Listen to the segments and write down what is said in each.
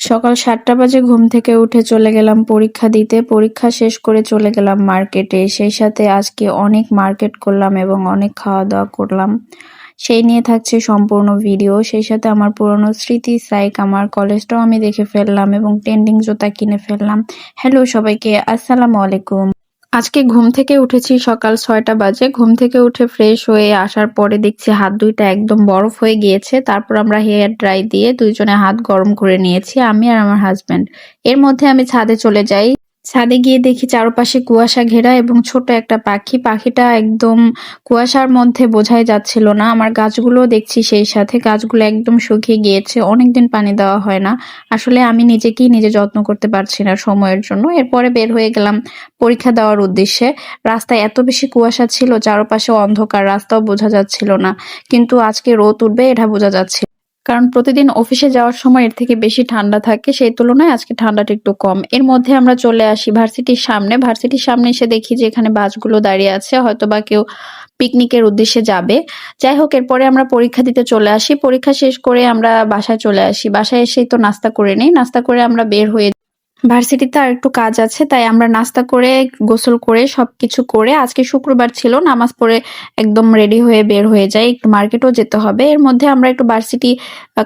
সকাল সাতটা বাজে ঘুম থেকে উঠে চলে গেলাম পরীক্ষা দিতে। পরীক্ষা শেষ করে চলে গেলাম মার্কেটে। সেই সাথে আজকে অনেক মার্কেট করলাম এবং অনেক খাওয়া দাওয়া করলাম। সেই নিয়ে থাকছে সম্পূর্ণ ভিডিও। সেই সাথে আমার পুরনো স্মৃতি, সাইক, আমার কলেজটাও আমি দেখে ফেললাম এবং ট্রেন্ডিং জুতা কিনে ফেললাম। হ্যালো সবাইকে, আসসালামু আলাইকুম। আজকে ঘুম থেকে উঠেছি সকাল ছয়টা বাজে। ঘুম থেকে উঠে ফ্রেশ হয়ে আসার পরে দেখছি হাত দুইটা একদম বরফ হয়ে গিয়েছে। তারপর আমরা হেয়ার ড্রাই দিয়ে দুইজনে হাত গরম করে নিয়েছি, আমি আর আমার হাজব্যান্ড এর মধ্যে আমি ছাদে চলে যাই। ছাদে গিয়ে দেখি চারপাশে কুয়াশা ঘেরা এবং ছোট একটা পাখি। পাখিটা একদম কুয়াশার মধ্যে বোঝাই যাচ্ছিল না। আমার গাছগুলো দেখছি সেই সাথে। গাছগুলো একদম শুকিয়ে গিয়েছে। অনেকদিন পানি দেওয়া হয় না। আসলে আমি নিজেকেই নিজে যত্ন করতে পারছি না সময়ের জন্য। এরপরে বের হয়ে গেলাম পরীক্ষা দেওয়ার উদ্দেশ্যে। রাস্তায় এত বেশি কুয়াশা ছিল, চারপাশে অন্ধকার, রাস্তাও বোঝা যাচ্ছিল না। কিন্তু আজকে রোদ উঠবে, এটা বোঝা যাচ্ছে কারণ প্রতিদিন অফিসে যাওয়ার সময় এর থেকে বেশি ঠান্ডা থাকে, সেই তুলনায় আজকে ঠান্ডাটা একটু কম। এর মধ্যে আমরা চলে আসি ভার্সিটির সামনে। ভার্সিটির সামনে এসে দেখি যে এখানে বাসগুলো দাঁড়িয়ে আছে হয়তো বা কেউ পিকনিকের উদ্দেশ্যে যাবে। যাই হোক, এরপরে আমরা পরীক্ষা দিতে চলে আসি। পরীক্ষা শেষ করে আমরা বাসায় চলে আসি। বাসায় এসেই তো নাস্তা করে নেই। নাস্তা করে আমরা বের হয়ে ভার্সিটিতে আর একটু কাজ আছে, তাই আমরা নাস্তা করে, গোসল করে, সবকিছু করে, আজকে শুক্রবার ছিল, নামাজ পড়ে একদম রেডি হয়ে বের হয়ে যাই, একটু মার্কেটও যেতে হবে। এর মধ্যে আমরা একটু ভার্সিটি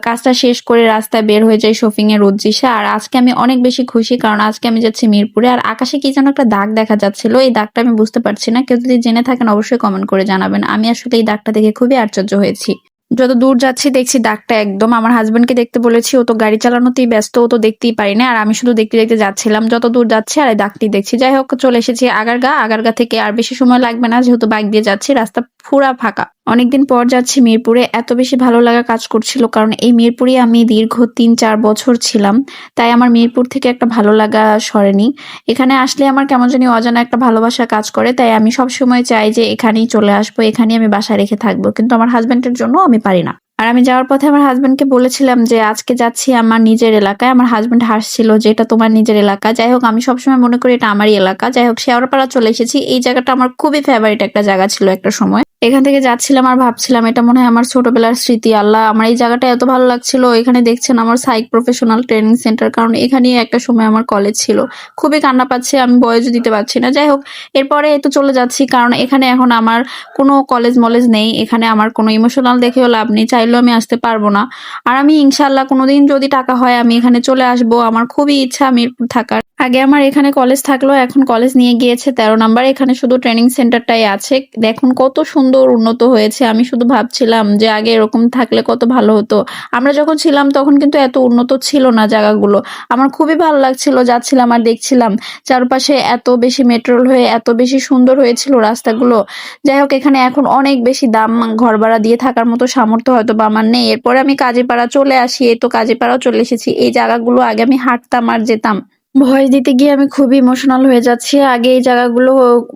কাজটা শেষ করে রাস্তায় বের হয়ে যাই শপিং এর উদ্দেশ্যে। আর আজকে আমি অনেক বেশি খুশি, কারণ আজকে আমি যাচ্ছি মিরপুরে। আর আকাশে কি যেন একটা দাগ দেখা যাচ্ছিল, এই দাগটা আমি বুঝতে পারছি না। কেউ যদি জেনে থাকেন, অবশ্যই কমেন্ট করে জানাবেন। আমি আসলে এই দাগটা দেখে খুবই আশ্চর্য হয়েছি। যত দূর যাচ্ছি দেখছি দাগটা একদম। আমার হাজবেন্ডকে দেখতে বলেছি, ও তো গাড়ি চালানোতেই ব্যস্ত, ও তো দেখতেই পারি না। আর আমি শুধু দেখতে দেখতে যাচ্ছিলাম, যত দূর যাচ্ছে আর দাগটি দেখছি। যাই হোক, চলে এসেছি আগারগা। আগারগা থেকে আর বেশি সময় লাগবে না, যেহেতু বাইক দিয়ে যাচ্ছি, রাস্তা পুরা ফাঁকা। অনেকদিন পর যাচ্ছি মিরপুরে। এত বেশি ভালো লাগা কাজ করছিল, কারণ এই মিরপুরে আমি দীর্ঘ তিন, চার বছর ছিলাম। তাই আমার মিরপুর থেকে একটা ভালো লাগা সরেনি। এখানে আসলে আমার কেমন জানি অজানা একটা ভালোবাসা কাজ করে, তাই আমি সব সময় চাই যে এখানেই চলে আসব, এখানেই আমি বাসা রেখে থাকব। কিন্তু আমার হাজবেন্ডের জন্য আমি পারি না। আর আমি যাওয়ার পথে আমার হাজব্যান্ডকে বলেছিলাম যে, আজকে যাচ্ছি আমার নিজের এলাকায়। আমার হাজব্যান্ড হাসছিল যে, এটা তোমার নিজের এলাকা। যাই হোক, আমি সবসময় মনে করি এটা আমারই এলাকা। যাই হোক, শেওড়াপাড়া চলে এসেছি। এই জায়গাটা আমার খুবই ফেভারিট একটা জায়গা ছিল একটা সময়। এখান থেকে যাচ্ছিলাম আর ভাবছিলাম, এটা মনে হয় আমার ছোটবেলার স্মৃতি। আল্লাহ, আমার এই জায়গাটা এত ভালো লাগছিল। এখানে দেখছেন আমার সাইক প্রফেশনাল ট্রেনিং সেন্টার, কারণ এখানেই একটা সময় আমার কলেজ ছিল। খুবই কান্না পাচ্ছে, আমি বয়সও দিতে পারছি না। যাই হোক, এরপরে তো চলে যাচ্ছি, কারণ এখানে এখন আমার কোনো কলেজ মলেজ নেই। এখানে আমার কোনো ইমোশনাল দেখেও লাভ নেই, চাইলেও আমি আসতে পারব না। আর আমি ইনশাল্লাহ কোনোদিন যদি টাকা হয়, আমি এখানে চলে আসব। আমার খুবই ইচ্ছা মিরপুর থাকার। আগে আমার এখানে কলেজ থাকলেও এখন কলেজ নিয়ে গিয়েছে, তেরো নাম্বার। এখানে শুধু ট্রেনিং সেন্টারটাই আছে। দেখুন কত সুন্দর উন্নত হয়েছে। আমি শুধু ভাবছিলাম যে আগে এরকম থাকলে কত ভালো হতো। আমরা যখন ছিলাম তখন কিন্তু এত উন্নত ছিল না জায়গাগুলো। আমার খুবই ভালো লাগছিল, যাচ্ছিলাম আর দেখছিলাম চারপাশে এত বেশি মেট্রোল হয়ে, এত বেশি সুন্দর হয়েছিল রাস্তাগুলো। যাই হোক, এখানে এখন অনেক বেশি দাম ঘর ভাড়া দিয়ে থাকার মতো সামর্থ্য হয়তো বা আমার নেই। এরপরে আমি কাজীপাড়া চলে আসি। এই তো কাজীপাড়াও চলে এসেছি। এই জায়গাগুলো আগে আমি হাঁটতাম আর যেতাম। ভয়েস দিতে গিয়ে আমি খুবই ইমোশনাল হয়ে যাচ্ছি। আগে এই জায়গাগুলো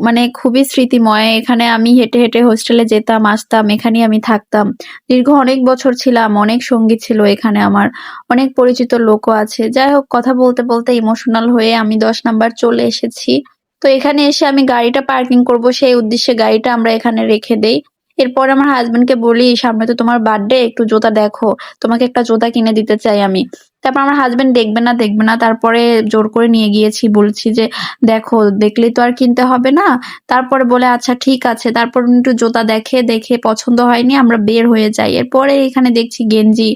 মানে খুবই স্মৃতিময়। এখানে আমি হেঁটে হেঁটে হোস্টেলে যেতাম, আসতাম, এখানেই আমি থাকতাম। দীর্ঘ অনেক বছর ছিলাম, অনেক সঙ্গী ছিল এখানে আমার। অনেক পরিচিত লোকও আছে। যাই হোক, কথা বলতে বলতে ইমোশনাল হয়ে আমি দশ নাম্বার চলে এসেছি। তো এখানে এসে আমি গাড়িটা পার্কিং করব, সেই উদ্দেশ্যে গাড়িটা আমরা এখানে রেখে দেই। এরপর আমার হাজবেন্ডকে বলি, সামনে তো তোমার বার্থডে একটু জোতা দেখো। তোমাকে একটা জোতা কিনে দিতে চাই আমি। তারপর আমার হাজবেন্ড দেখবে না দেখবে না। তারপরে জোর করে নিয়ে গিয়েছি, বলছি যে, দেখো, দেখলে তো আর কিনতে হবে না। তারপরে বলে আচ্ছা ঠিক আছে। তারপর একটু জোতা দেখে দেখে পছন্দ হয়নি, আমরা বের হয়ে যাই। এরপরে এখানে দেখছি গেঞ্জি।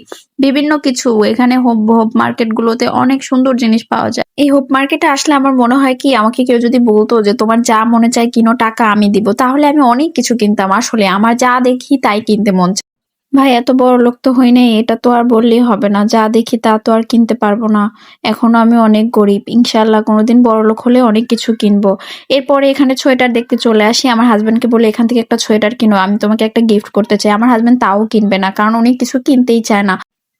বিভিন্ন কিছু। এখানে হোপ হোপ মার্কেট গুলোতে অনেক সুন্দর জিনিস পাওয়া যায়। এই হোপ মার্কেটে আসলে আমার মনে হয় কি, আমাকে কেউ যদি বলতো যে তোমার যা মনে চায় কিনো, টাকা আমি দিব, তাহলে আমি অনেক কিছু কিনতাম আসলে। আমার যা দেখি তাই কিনতে মন চায়। ভাই, এত বড় লোক তো হই নাই, এটা তো আর বললেই হবে না। যা দেখি তা তো আর কিনতে পারব না। এখনও আমি অনেক গরিব। ইনশাল্লাহ কোনোদিন বড় লোক হলে অনেক কিছু কিনবো। এরপরে এখানে সোয়েটার দেখতে চলে আসি। আমার হাজব্যান্ডকে বলে, এখান থেকে একটা সোয়েটার কিনো, আমি তোমাকে একটা গিফট করতে চাই। আমার হাজব্যান্ড তাও কিনবে না, কারণ উনি কিছু কিনতেই চায় না।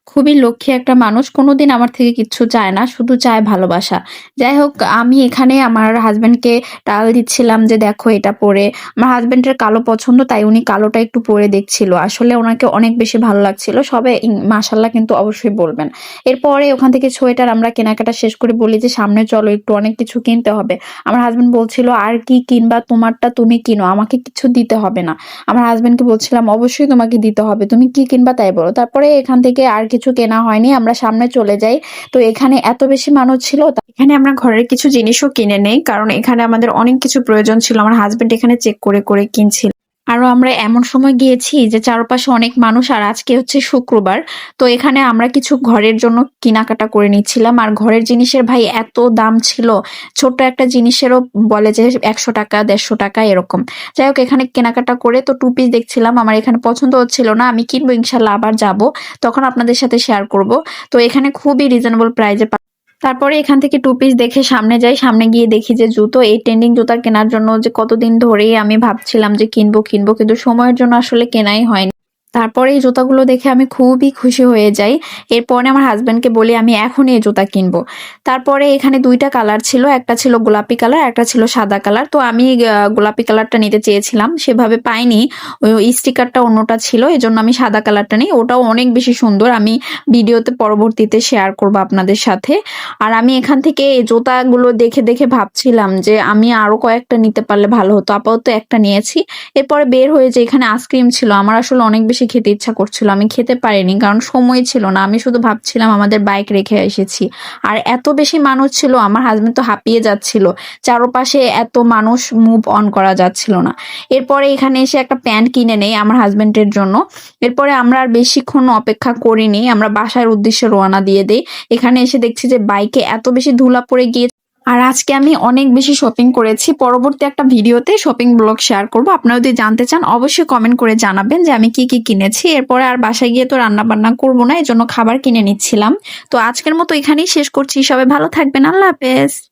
খুবই লক্ষ্মী একটা মানুষ, কোনোদিন আমার থেকে কিচ্ছু চায় না, শুধু চায় ভালোবাসা। যাই হোক, আমি এখানে আমার হাজবেন্ডকে টাল দিচ্ছিলাম যে দেখো এটা পরে। আমার হাজবেন্ডের কালো পছন্দ, তাই উনি কালোটা একটু পরে দেখছিল। আসলে ওনাকে অনেক বেশি ভালো লাগছিল। সবে মাসাল্লাহ কিন্তু অবশ্যই বলবেন। এরপরে ওখান থেকে সোয়েটার আমরা কেনাকাটা শেষ করে বলি যে, সামনে চলো, একটু অনেক কিছু কিনতে হবে। আমার হাজবেন্ড বলছিল, আর কি কিনবা? তোমারটা তুমি কিনো, আমাকে কিছু দিতে হবে না। আমার হাজবেন্ডকে বলছিলাম, অবশ্যই তোমাকে দিতে হবে, তুমি কি কিনবা তাই বলো। তারপরে এখান থেকে আর কিছু কেনা হয়নি, আমরা সামনে চলে যাই। তো এখানে এত বেশি মানুষ ছিল এখানে আমরা ঘরের কিছু জিনিসও কিনে নেই, কারণ এখানে আমাদের অনেক কিছু প্রয়োজন ছিল। আমার হাজবেন্ড এখানে চেক করে করে কিনছিল। আরও আমরা এমন সময় গিয়েছি যে চারপাশে অনেক মানুষ আর আজকে হচ্ছে শুক্রবার। তো এখানে আমরা কিছু ঘরের জন্য কেনাকাটা করে নিচ্ছিলাম। আর ঘরের জিনিসের ভাই এত দাম ছিল, ছোট্ট একটা জিনিসেরও বলে যে একশো টাকা, দেড়শো টাকা এরকম। যাই হোক, এখানে কেনাকাটা করে তো টু পিস দেখছিলাম, আমার এখানে পছন্দ হচ্ছিল না, আমি কিনবো ইনশাল্লাহ আবার যাব, তখন আপনাদের সাথে শেয়ার করব। তো এখানে খুবই রিজনেবল প্রাইজে তারপরে এখান থেকে টু পিস দেখে সামনে যাই, সামনে গিয়ে দেখি যে জুতো, এই ট্রেন্ডিং জুতা কেনার জন্য যে কতদিন ধরেই আমি ভাবছিলাম যে কিনবো কিনবো, কিন্তু সময়ের জন্য আসলে কেনাই হয়নি। তারপরে এই জুতাগুলো দেখে আমি খুবই খুশি হয়ে যাই। এরপরে আমার হাজব্যান্ডকে বলি, আমি এখন এই জুতা কিনবো। তারপরে এখানে দুইটা কালার ছিল, একটা ছিল গোলাপি কালার একটা ছিল সাদা কালার তো আমি গোলাপি কালারটা নিতে চেয়েছিলাম, সেভাবে পাইনি। ওই স্টিকারটা অন্যটা ছিল, এজন্য আমি সাদা কালারটা নিই। ওটাও অনেক বেশি সুন্দর। আমি ভিডিওতে পরবর্তীতে শেয়ার করব আপনাদের সাথে। আর আমি এখান থেকে এই জুতাগুলো দেখে দেখে ভাবছিলাম যে, আমি আরও কয়েকটা নিতে পারলে ভালো হতো। আপাতত একটা নিয়েছি। এরপরে বের হয়ে যে এখানে আইসক্রিম ছিল, আমার আসলে অনেক বেশি খেতে ইচ্ছা করছিল, আমি খেতে পারিনি কারণ সময় ছিল না। আমি শুধু ভাবছিলাম আমাদের বাইক রেখে এসেছি। আর এত বেশি মানুষ ছিল, আমার হাজবেন্ড তো হাঁপিয়ে যাচ্ছিল। চারপাশে এত মানুষ মুভ অন করা যাচ্ছিল না। এরপরে এখানে এসে একটা প্যান্ট কিনে নেই আমার হাজবেন্ডের জন্য। এরপরে আমরা আর বেশিক্ষণ অপেক্ষা করিনি, আমরা বাসার উদ্দেশ্যে রওনা দিয়ে দেই। এখানে এসে দেখছি যে বাইকে এত বেশি ধুলা পড়ে গিয়ে আর আজকে আমি অনেক বেশি শপিং করেছি। পরবর্তী একটা ভিডিওতে শপিং ব্লগ শেয়ার করব। আপনারা যদি জানতে চান, অবশ্যই কমেন্ট করে জানাবেন যে আমি কি কি কিনেছি। এরপরে আর বাসায় গিয়ে তো রান্না বান্না করব না, এজন্য খাবার কিনে নিচ্ছিলাম। তো আজকের মতো এখানেই শেষ করছি। সবাই ভালো থাকবেন। আল্লাহ হাফেজ।